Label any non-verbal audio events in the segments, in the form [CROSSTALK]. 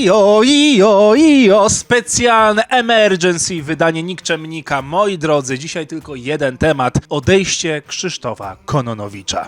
Ijo, ijo, ijo, specjalne emergency wydanie Nikczemnika. Moi drodzy, dzisiaj tylko jeden temat. Odejście Krzysztofa Kononowicza.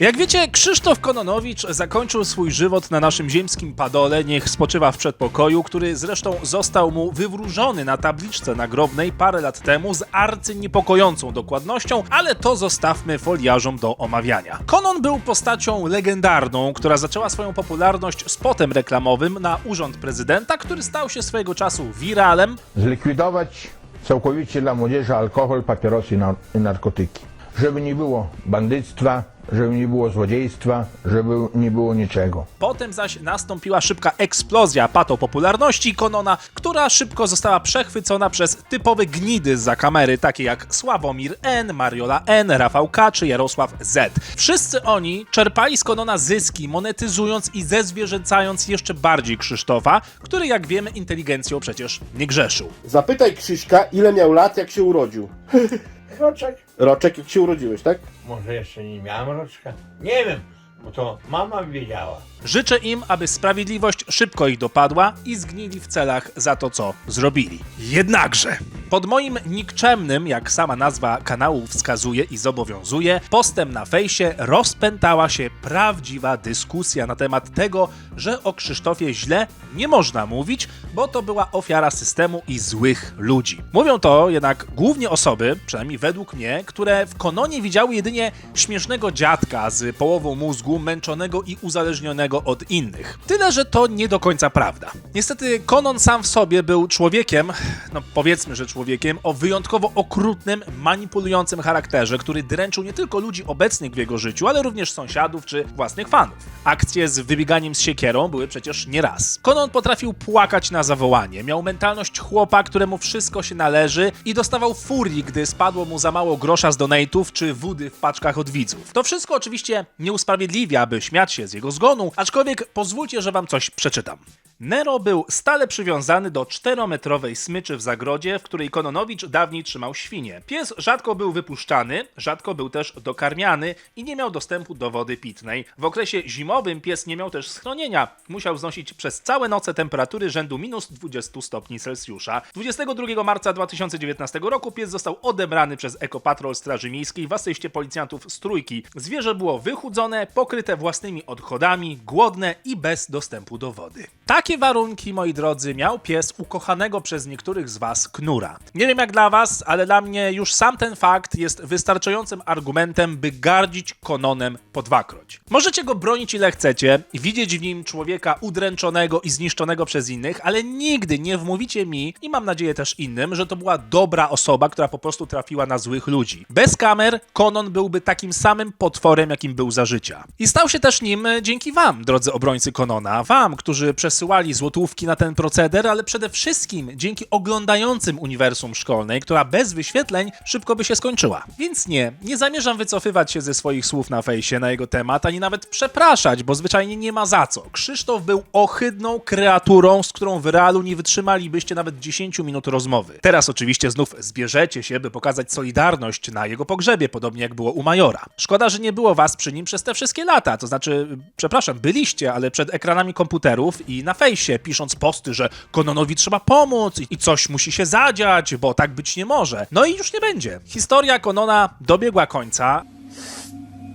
Jak wiecie, Krzysztof Kononowicz zakończył swój żywot na naszym ziemskim padole, niech spoczywa w przedpokoju, który zresztą został mu wywróżony na tabliczce nagrobnej parę lat temu z arcyniepokojącą dokładnością, ale to zostawmy foliarzom do omawiania. Konon był postacią legendarną, która zaczęła swoją popularność spotem reklamowym na urząd prezydenta, który stał się swojego czasu wiralem, zlikwidować całkowicie dla młodzieży alkohol, papierosy i nar- i narkotyki. Żeby nie było bandyctwa, żeby nie było złodziejstwa, żeby nie było niczego. Potem zaś nastąpiła szybka eksplozja patopopularności Konona, która szybko została przechwycona przez typowe gnidy za kamery, takie jak Sławomir N, Mariola N, Rafał K czy Jarosław Z. Wszyscy oni czerpali z Konona zyski, monetyzując i zezwierzęcając jeszcze bardziej Krzysztofa, który jak wiemy inteligencją przecież nie grzeszył. Zapytaj Krzyśka, ile miał lat, jak się urodził. [LAUGHS] Roczek? Roczek, jak się urodziłeś, tak? Może jeszcze nie miałem roczka? Nie wiem, bo to mama wiedziała. Życzę im, aby sprawiedliwość szybko ich dopadła i zgnili w celach za to, co zrobili. Jednakże, pod moim nikczemnym, jak sama nazwa kanału wskazuje i zobowiązuje, postem na fejsie rozpętała się prawdziwa dyskusja na temat tego, że o Krzysztofie źle nie można mówić, bo to była ofiara systemu i złych ludzi. Mówią to jednak głównie osoby, przynajmniej według mnie, które w Kononie widziały jedynie śmiesznego dziadka z połową mózgu, męczonego i uzależnionego od innych. Tyle, że to nie do końca prawda. Niestety Konon sam w sobie był człowiekiem, no powiedzmy, że człowiekiem o wyjątkowo okrutnym, manipulującym charakterze, który dręczył nie tylko ludzi obecnych w jego życiu, ale również sąsiadów czy własnych fanów. Akcje z wybieganiem z siekierą były przecież nieraz. Konon potrafił płakać na zawołanie, miał mentalność chłopa, któremu wszystko się należy i dostawał furii, gdy spadło mu za mało grosza z donate'ów czy wody w paczkach od widzów. To wszystko oczywiście nie usprawiedliwia, aby śmiać się z jego zgonu, aczkolwiek pozwólcie, że wam coś przeczytam. Nero był stale przywiązany do czterometrowej smyczy w zagrodzie, w której Kononowicz dawniej trzymał świnie. Pies rzadko był wypuszczany, rzadko był też dokarmiany i nie miał dostępu do wody pitnej. W okresie zimowym pies nie miał też schronienia. Musiał znosić przez całe noce temperatury rzędu minus 20 stopni Celsjusza. 22 marca 2019 roku pies został odebrany przez Ekopatrol Straży Miejskiej w asyście policjantów z trójki. Zwierzę było wychudzone, pokryte własnymi odchodami, głodne i bez dostępu do wody. Takie warunki, moi drodzy, miał pies ukochanego przez niektórych z was knura. Nie wiem jak dla was, ale dla mnie już sam ten fakt jest wystarczającym argumentem, by gardzić kononem po dwakroć. Możecie go bronić ile chcecie, widzieć w nim człowieka udręczonego i zniszczonego przez innych, ale nigdy nie wmówicie mi i mam nadzieję też innym, że to była dobra osoba, która po prostu trafiła na złych ludzi. Bez kamer Konon byłby takim samym potworem, jakim był za życia. I stał się też nim dzięki wam, drodzy obrońcy Konona, wam, którzy przesyłali złotówki na ten proceder, ale przede wszystkim dzięki oglądającym uniwersum szkolnej, która bez wyświetleń szybko by się skończyła. Więc nie, nie zamierzam wycofywać się ze swoich słów na fejsie na jego temat, ani nawet przepraszać, bo zwyczajnie nie ma za co. Krzysztof był ohydną kreaturą, z którą w realu nie wytrzymalibyście nawet 10 minut rozmowy. Teraz oczywiście znów zbierzecie się, by pokazać solidarność na jego pogrzebie, podobnie jak było u Majora. Szkoda, że nie było was przy nim przez te wszystkie lata, to znaczy, przepraszam, byliście, ale przed ekranami komputerów i na fejsie, pisząc posty, że Kononowi trzeba pomóc i- coś musi się zadziać, bo tak być nie może. No i już nie będzie. Historia Konona dobiegła końca,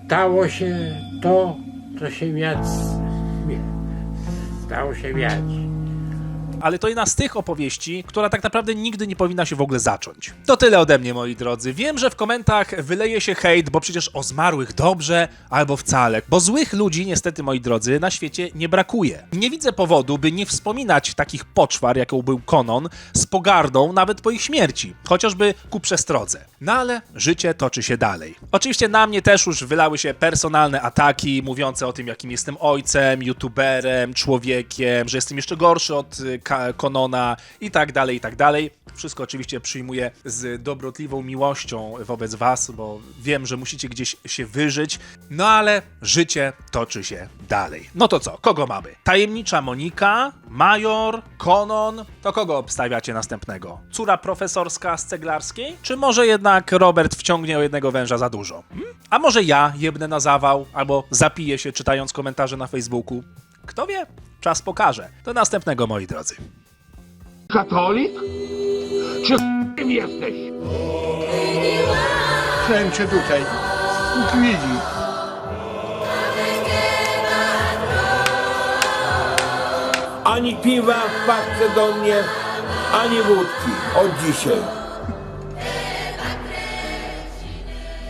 Stało się to, co się miać. Stało się miać. Ale to jedna z tych opowieści, która tak naprawdę nigdy nie powinna się w ogóle zacząć. To tyle ode mnie, moi drodzy. Wiem, że w komentarzach wyleje się hejt, bo przecież o zmarłych dobrze albo wcale. Bo złych ludzi, niestety, moi drodzy, na świecie nie brakuje. Nie widzę powodu, by nie wspominać takich poczwar, jaką był Konon, z pogardą nawet po ich śmierci, chociażby ku przestrodze. No ale życie toczy się dalej. Oczywiście na mnie też już wylały się personalne ataki mówiące o tym, jakim jestem ojcem, youtuberem, człowiekiem, że jestem jeszcze gorszy od y, Konona i tak dalej, i tak dalej. Wszystko oczywiście przyjmuję z dobrotliwą miłością wobec was, bo wiem, że musicie gdzieś się wyżyć, no ale życie toczy się dalej. No to co, kogo mamy? Tajemnicza Monika, Major, Konon, to kogo obstawiacie następnego? Córa profesorska z Ceglarskiej? Czy może jednak Robert wciągnie o jednego węża za dużo? Hmm? A może ja jebnę na zawał, albo zapiję się czytając komentarze na Facebooku? Kto wie? Czas pokaże. Do następnego, moi drodzy. Katolik? Czy kim jesteś? Klęczę tutaj. Bóg widzi. Ani piwa w paczce do mnie, ani wódki. Od dzisiaj.